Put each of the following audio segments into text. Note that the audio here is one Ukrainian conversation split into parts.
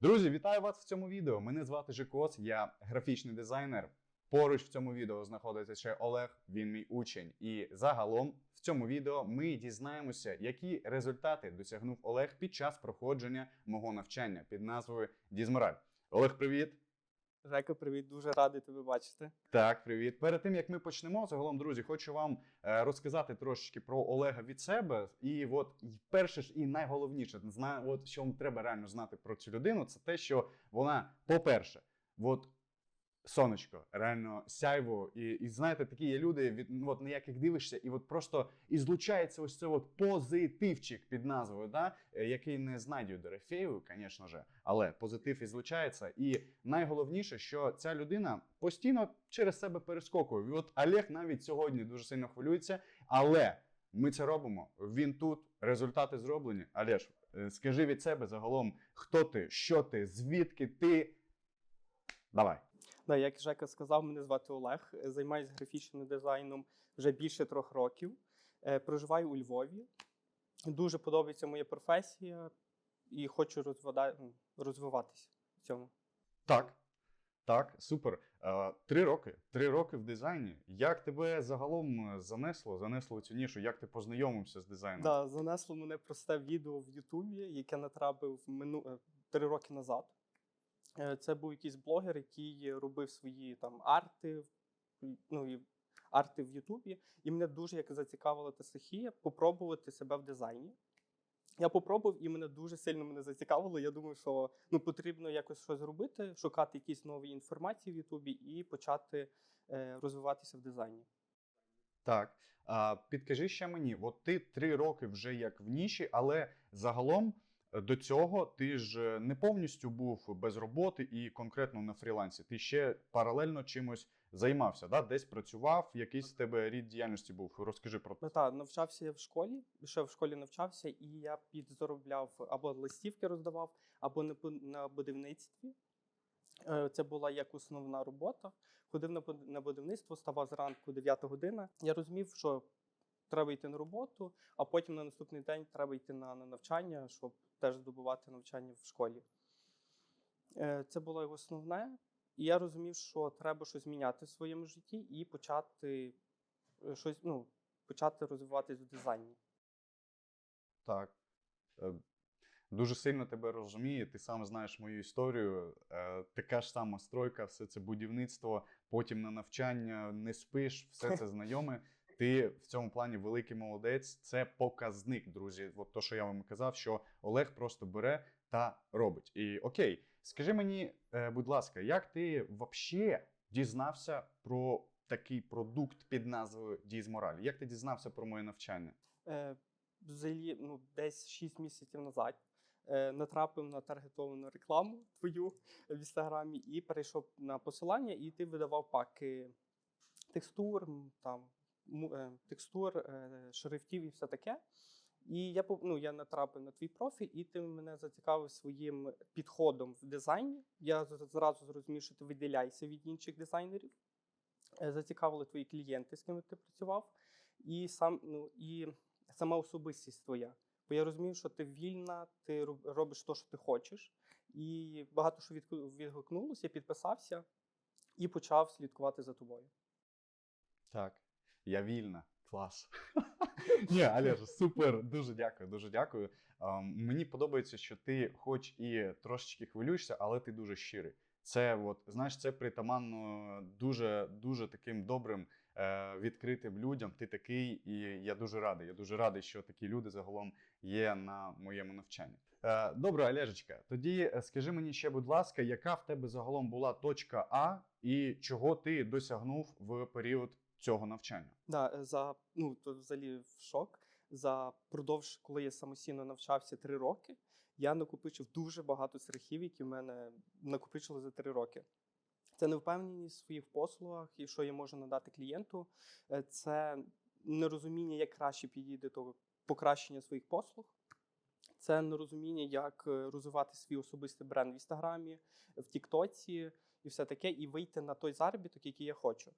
Друзі, вітаю вас в цьому відео. Мене звати Жикос, я графічний дизайнер. Поруч в цьому відео знаходиться ще Олег, він мій учень. І загалом в цьому відео ми дізнаємося, які результати досягнув Олег під час проходження мого навчання під назвою Дізмораль. Олег, привіт! Жека, привіт, дуже радий тебе бачити. Так, привіт. Перед тим як ми почнемо, загалом, друзі, хочу вам е, розказати трошечки про Олега від себе. І от перше ж і найголовніше, от що вам треба реально знати про цю людину, це те, що вона, по-перше, от сонечко, реально сяйво. І, і знаєте, такі є люди, від ну, от, на яких дивишся, і от просто і злучається ось цей от позитивчик під назвою, да? е, який не знайдуть Дорофеєву, звісно ж, але позитив і злучається. І найголовніше, що ця людина постійно через себе перескокує. І от Олег навіть сьогодні дуже сильно хвилюється, але ми це робимо. Він тут, результати зроблені. Олеж, е, скажи від себе загалом, хто ти, що ти, звідки ти. Давай. Да, як Жека сказав, мене звати Олег, е, займаюся графічним дизайном вже більше трьох років. Е, Проживаю у Львові. Дуже подобається моя професія і хочу розвада- розвиватися в цьому. Так. Так, супер. Е, Три роки. Три роки в дизайні. Як тебе загалом занесло, занесло цю нішу? Як ти познайомився з дизайном? Да, занесло мене просте відео в Ютубі, яке натрапив мину... три роки назад. Е, Це був якийсь блогер, який робив свої там арти, ну і арти в Ютубі. І мене дуже як зацікавила та стихія попробувати себе в дизайні. Я попробував, і мене дуже сильно мене зацікавило. Я думаю, що ну потрібно якось щось робити, шукати якісь нові інформації в Ютубі і почати е, розвиватися в дизайні. Так. А, підкажи ще мені, от ти три роки вже як в ніші, але загалом до цього ти ж е, не повністю був без роботи і конкретно на фрілансі. Ти ще паралельно чимось займався, да? десь працював, якийсь в тебе рід діяльності був. Розкажи про Ну так, навчався я в школі, ще в школі навчався, і я підзаробляв або листівки роздавав, або на, бу- на будівництві. Е, Це була як основна робота. Ходив на на будівництво, ставав зранку 9 година. Я розумів, що треба йти на роботу, а потім на наступний день треба йти на, на навчання, щоб теж здобувати навчання в школі. Е, Це було як основне. І я розумів, що треба щось міняти в своєму житті і почати е, щось, ну, почати розвиватись в дизайні. Так. Е, Дуже сильно тебе розумію. Ти сам знаєш мою історію. Така ж сама стройка, все це будівництво, потім на навчання, не спиш, все це знайоме. Ти в цьому плані великий молодець. Це показник, друзі. От то, що я вам казав, що Олег просто бере та робить. І окей, скажи мені, е, будь ласка, як ти взагалі дізнався про такий продукт під назвою Дізмораль? Як ти дізнався про моє навчання? Е, Взагалі, ну, десь 6 місяців назад е, натрапив на таргетовану рекламу твою в інстаграмі і перейшов на посилання, і ти видавав паки текстур, там, текстур, е, шрифтів і все таке. І я, ну, я натрапив на твій профіль, і ти мене зацікавив своїм підходом в дизайні. Я зразу зрозумів, що ти виділяєшся від інших дизайнерів. Е, Зацікавили твої клієнти, з ким ти працював, і сам ну і сама особистість твоя. Бо я розумів, що ти вільна, ти робиш те, що ти хочеш, і багато що відгукнулося, я підписався і почав слідкувати за тобою. Так, я вільна. Клас. Ні, Олеж, супер, дуже дякую, дуже дякую. Ем, мені подобається, що ти, хоч і трошечки хвилюєшся, але ти дуже щирий. Це, от, знаєш, це притаманно дуже, дуже таким добрим, е, відкритим людям. Ти такий, і я дуже радий. Я дуже радий, що такі люди загалом є на моєму навчанні. Е, добре, Олежечка, тоді е, скажи мені ще, будь ласка, яка в тебе загалом була точка А і чого ти досягнув в період цього навчання? Да, е, за ну то взагалі в шок. За продовж, коли я самостійно навчався три роки, я накопичив дуже багато страхів, які в мене накопичили за три роки. Це невпевненість в своїх послугах і що я можу надати клієнту. Е, Це нерозуміння, як краще підійде до покращення своїх послуг. Це нерозуміння, як е, розвивати свій особистий бренд в інстаграмі, в Тіктоці і все таке, і вийти на той заробіток, який я хочу.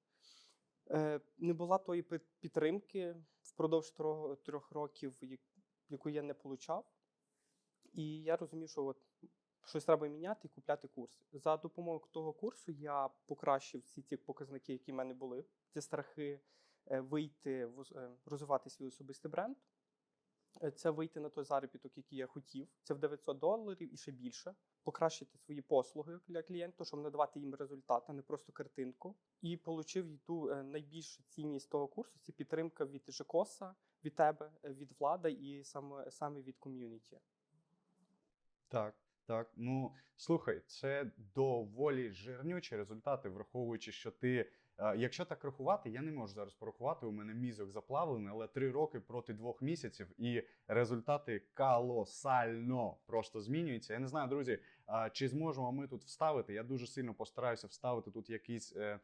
Е, Не була тої підтримки впродовж трьох років, яку я не получав. І я розумів, що от щось треба міняти і купляти курс. За допомогою того курсу я покращив всі ці показники, які в мене були. Це страхи е, вийти, е, розвивати свій особистий бренд. Е, Це вийти на той заробіток, який я хотів. Це в 900 доларів і ще більше. Покращити свої послуги для клієнту, щоб надавати їм результат, а не просто картинку. І отримав ту е, найбільшу цінність того курсу це підтримка від ЖКОСа, від тебе, е, від влада і саме, саме від ком'юніті. Так, так. Ну слухай, це доволі жирнючі результати, враховуючи, що ти. Е, Якщо так рахувати, я не можу зараз порахувати. У мене мізок заплавлений, але три роки проти двох місяців, і результати колосально просто змінюються. Я не знаю, друзі, чи зможемо ми тут вставити. Я дуже сильно постараюся вставити тут якісь, е,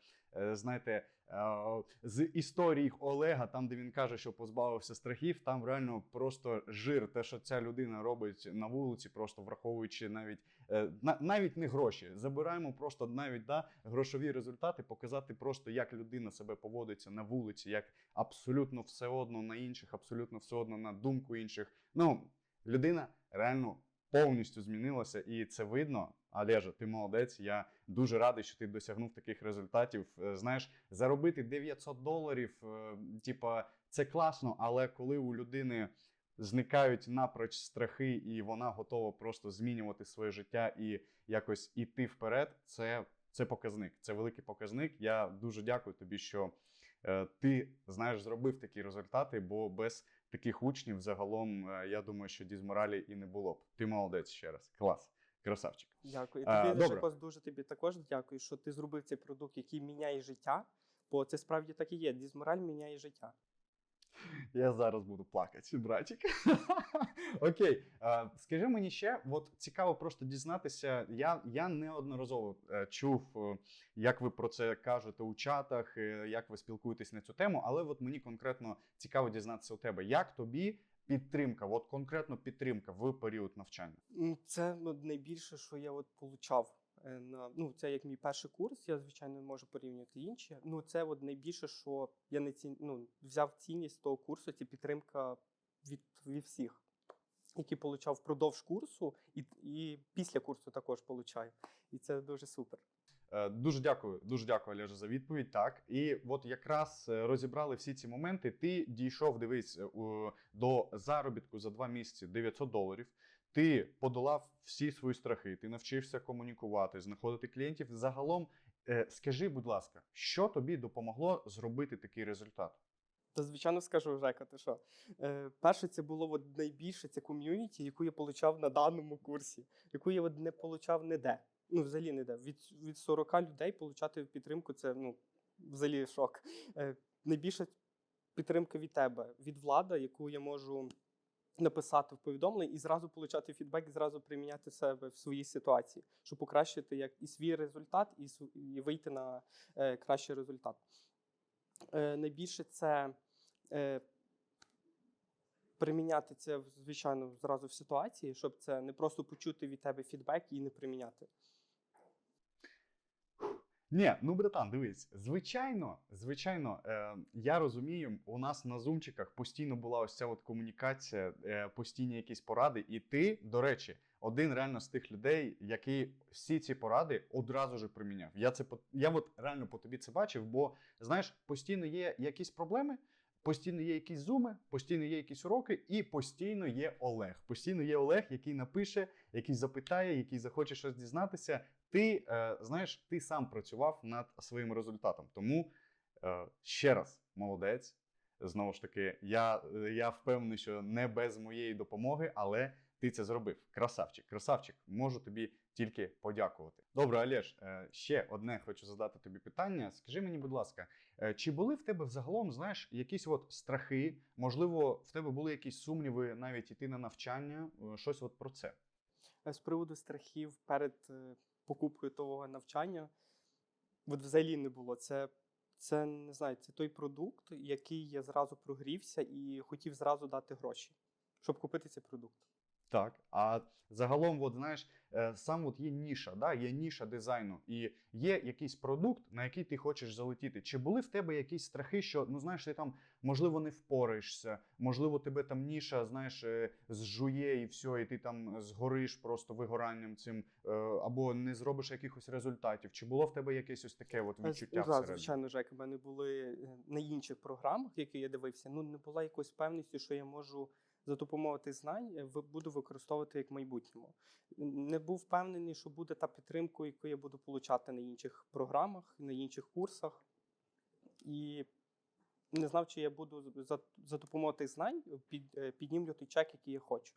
знаєте, е, з історії Олега, там де він каже, що позбавився страхів, там реально просто жир. Те, що ця людина робить на вулиці, просто враховуючи навіть е, на- навіть не гроші. Забираємо просто навіть да, грошові результати, показати просто, як людина себе поводиться на вулиці, як абсолютно все одно на інших, абсолютно все одно на думку інших. Ну, людина реально повністю змінилася, і це видно. Олежа, ти молодець. Я дуже радий, що ти досягнув таких результатів. Е, Знаєш, заробити 900 доларів, е, типа, це класно, але коли у людини зникають напроч страхи, і вона готова просто змінювати своє життя і якось іти вперед, це, це показник. Це великий показник. Я дуже дякую тобі, що е, ти знаєш, зробив такі результати, бо без таких учнів загалом е, я думаю, що дізморалі і не було б. Ти молодець ще раз. Клас, красавчик. Дякую. А, Тобі добре. Жекос, дуже тобі також дякую, що ти зробив цей продукт, який міняє життя. Бо це справді так і є. Дізмораль міняє життя. Я зараз буду плакати, братик. Окей, скажи мені ще, от цікаво просто дізнатися. Я, я неодноразово е, чув, е, як ви про це кажете у чатах, е, як ви спілкуєтесь на цю тему, але от мені конкретно цікаво дізнатися у тебе, як тобі підтримка, от конкретно підтримка в період навчання. Це ну, найбільше, що я от получав. Е, На, ну, це як мій перший курс, я, звичайно, можу порівнювати інші. Ну, це от найбільше, що я не ці, ну, взяв цінність того курсу, це підтримка від, від всіх, які получав впродовж курсу, і, і після курсу також получаю. І це дуже супер. Е, Дуже дякую, дуже дякую, Олеже, за відповідь. Так, і от якраз е, розібрали всі ці моменти. Ти дійшов, дивись, до заробітку за два місяці 900 доларів. Ти подолав всі свої страхи, ти навчився комунікувати, знаходити клієнтів. Загалом, е, скажи, будь ласка, що тобі допомогло зробити такий результат? Та звичайно скажу, Жека, ти що? Е, перше, це було от найбільше це ком'юніті, яку я получав на даному курсі, яку я от не получав ніде. Ну, взагалі ніде. Від, від 40 людей получати підтримку це ну, взагалі шок. Е, найбільша підтримка від тебе, від влада, яку я можу написати в повідомленні і зразу получати фідбек, і зразу приміняти себе в своїй ситуації, щоб покращити як і свій результат, і вийти на е, кращий результат. Е, найбільше це е, приміняти це, звичайно, зразу в ситуації, щоб це не просто почути від тебе фідбек і не приміняти. Ні, ну братан, дивись, звичайно, звичайно, е, я розумію, у нас на зумчиках постійно була ось ця от комунікація, е, постійні якісь поради. І ти, до речі, один реально з тих людей, який всі ці поради одразу ж приміняв. Я це я от реально по тобі це бачив, бо знаєш, постійно є якісь проблеми. Постійно є якісь зуми, постійно є якісь уроки, і постійно є Олег. Постійно є Олег, який напише, який запитає, який захоче щось дізнатися. Ти е, знаєш, ти сам працював над своїм результатом. Тому е, ще раз молодець. Знову ж таки, я, е, я впевнений, що не без моєї допомоги, але ти це зробив. Красавчик, красавчик, можу тобі тільки подякувати. Добре, Олеж, е, ще одне хочу задати тобі питання. Скажи мені, будь ласка, е, чи були в тебе взагалом, знаєш, якісь от страхи? Можливо, в тебе були якісь сумніви навіть іти на навчання? Щось от про це. З приводу страхів перед покупкою того навчання, от взагалі не було. Це, це не знаю, це той продукт, який я зразу прогрівся і хотів зразу дати гроші, щоб купити цей продукт. Так, а загалом, от, знаєш, е, сам от є ніша, да? є ніша дизайну, і є якийсь продукт, на який ти хочеш залетіти. Чи були в тебе якісь страхи, що ну знаєш, ти там можливо не впораєшся, можливо, тебе там ніша, знаєш, е, зжує і все, і ти там згориш просто вигоранням цим, е, або не зробиш якихось результатів. Чи було в тебе якесь ось таке от відчуття ну, всередині? звичайно, Жек, в мене були на інших програмах, які я дивився. Ну не була якоїсь певності, що я можу за допомогою тих знань е, буду використовувати як в майбутньому. Не був впевнений, що буде та підтримка, яку я буду получати на інших програмах, на інших курсах. І не знав, чи я буду за, за допомогою тих знань під, е, піднімлю той чек, який я хочу.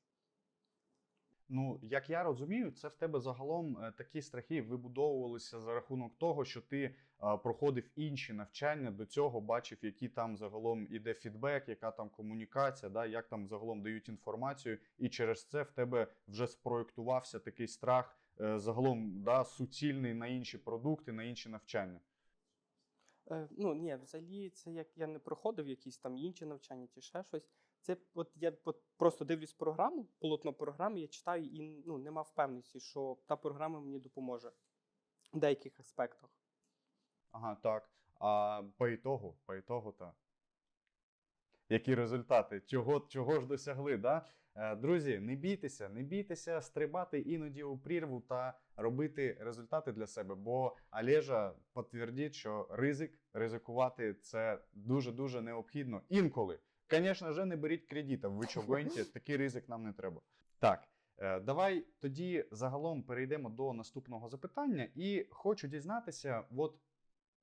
Ну, як я розумію, це в тебе загалом е, такі страхи вибудовувалися за рахунок того, що ти е, проходив інші навчання до цього, бачив, які там загалом іде фідбек, яка там комунікація, да, як там загалом дають інформацію, і через це в тебе вже спроєктувався такий страх е, загалом да, суцільний на інші продукти, на інші навчання. Е, ну ні, взагалі, це як я не проходив якісь там інші навчання чи ще щось. Це от я от просто дивлюсь програму, полотно програми, я читаю і ну, нема впевненості, що та програма мені допоможе в деяких аспектах. Ага, так. А по ітогу, по ітогу, так. Які результати? Чого, чого ж досягли? Да? Е, Друзі, не бійтеся, не бійтеся стрибати іноді у прірву та робити результати для себе. Бо Олежа підтвердить, що ризик, ризикувати це дуже-дуже необхідно. Інколи. Звісно ж, не беріть кредитів. Ви що гоните? Такий ризик нам не треба. Так. Е, Давай тоді загалом перейдемо до наступного запитання, і хочу дізнатися: от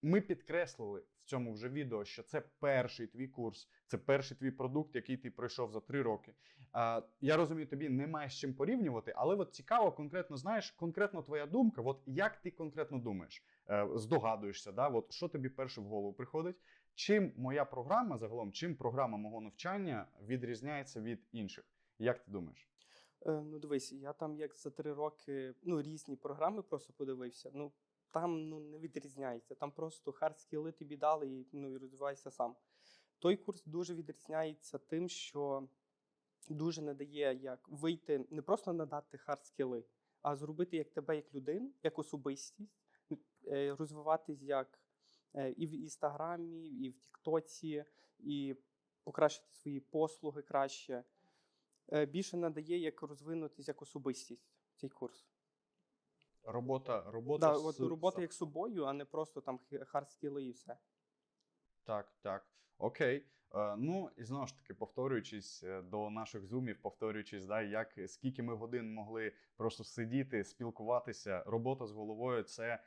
ми підкреслили в цьому вже відео, що це перший твій курс, це перший твій продукт, який ти пройшов за три роки. Я розумію, тобі немає з чим порівнювати, але от цікаво, конкретно знаєш, конкретно твоя думка, от як ти конкретно думаєш, Е, здогадуєшся, да? от що тобі перше в голову приходить? Чим моя програма загалом, чим програма мого навчання відрізняється від інших? Як ти думаєш? Е, ну дивись, я там як за три роки ну, різні програми просто подивився. Ну там ну, не відрізняється. Там просто хард скіли тобі дали і, ну, і розвивайся сам. Той курс дуже відрізняється тим, що дуже не дає як вийти, не просто надати хард скіли, а зробити як тебе як людину, як особистість, е, розвиватись як і в інстаграмі, і в Тіктоці, і покращити свої послуги краще. Е, Більше надає, як розвинутись як особистість цей курс. Робота, робота, Да, от робота як собою, а не просто там хард скіли і все. Так, так. Окей. Е, ну і знову ж таки, повторюючись е, до наших зумів, повторюючись, да, як скільки ми годин могли просто сидіти, спілкуватися. Робота з головою це е,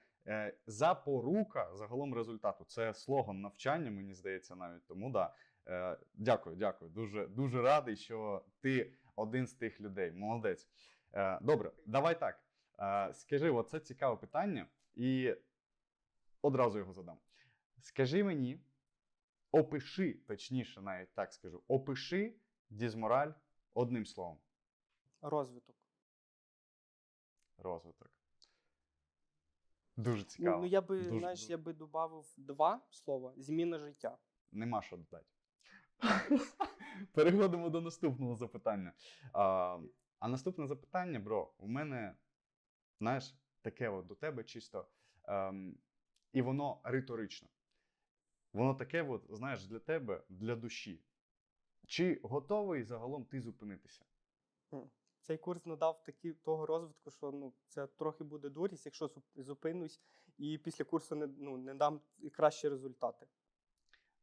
запорука загалом результату. Це слоган навчання, мені здається, навіть тому. Да. Е, дякую, дякую. Дуже, дуже радий, що ти один з тих людей. Молодець. Е, добре, давай так. Е, скажи, от це цікаве питання, і одразу його задам. Скажи мені, опиши, точніше, навіть так скажу, опиши дізмораль одним словом. Розвиток. Розвиток. Дуже Ну, цікаво. ну я би, Дуже, знаєш, дуже. я би додав два слова: зміна життя. Нема що додати. Переходимо до наступного запитання. А, а наступне запитання, бро, у мене, знаєш, таке от до тебе чисто. Ем, і воно риторичне. Воно таке, от, знаєш, для тебе, для душі. Чи готовий загалом ти зупинитися? Цей курс надав такі, того розвитку, що ну, це трохи буде дурість, якщо зуп- зупинусь і після курсу не, ну, не дам кращі результати.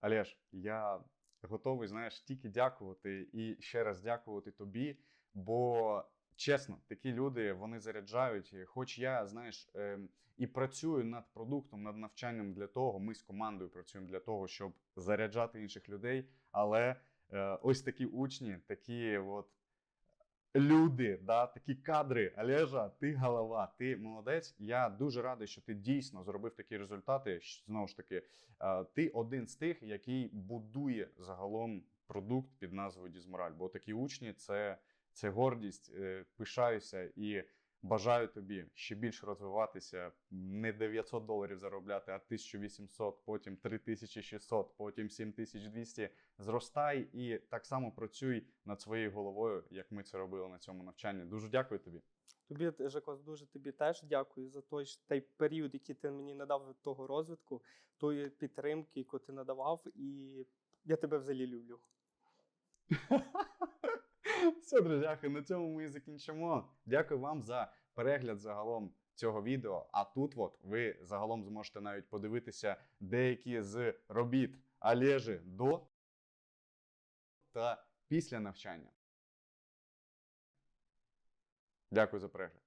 Олеж, я готовий, знаєш, тільки дякувати і ще раз дякувати тобі. Бо чесно, такі люди вони заряджають. Хоч я, знаєш, ем, і працюю над продуктом, над навчанням для того. Ми з командою працюємо для того, щоб заряджати інших людей. Але е, ось такі учні, такі от. Люди, да, такі кадри. Олежа, ти голова, ти молодець. Я дуже радий, що ти дійсно зробив такі результати. Знову ж таки, е, ти один з тих, який будує загалом продукт під назвою Дізмораль. Бо такі учні це, це гордість. Е, Пишаюся і Бажаю тобі ще більше розвиватися, не 900 доларів заробляти, а 1800, потім 3600, потім 7200. Зростай і так само працюй над своєю головою, як ми це робили на цьому навчанні. Дуже дякую тобі. Тобі, Жако, дуже тобі теж дякую за той, той період, який ти мені надав того розвитку, тої підтримки, яку ти надавав, і я тебе взагалі люблю. Все, друзяки, на цьому ми і закінчимо. Дякую вам за перегляд загалом цього відео. А тут от ви загалом зможете навіть подивитися деякі з робіт Олежі до та після навчання. Дякую за перегляд.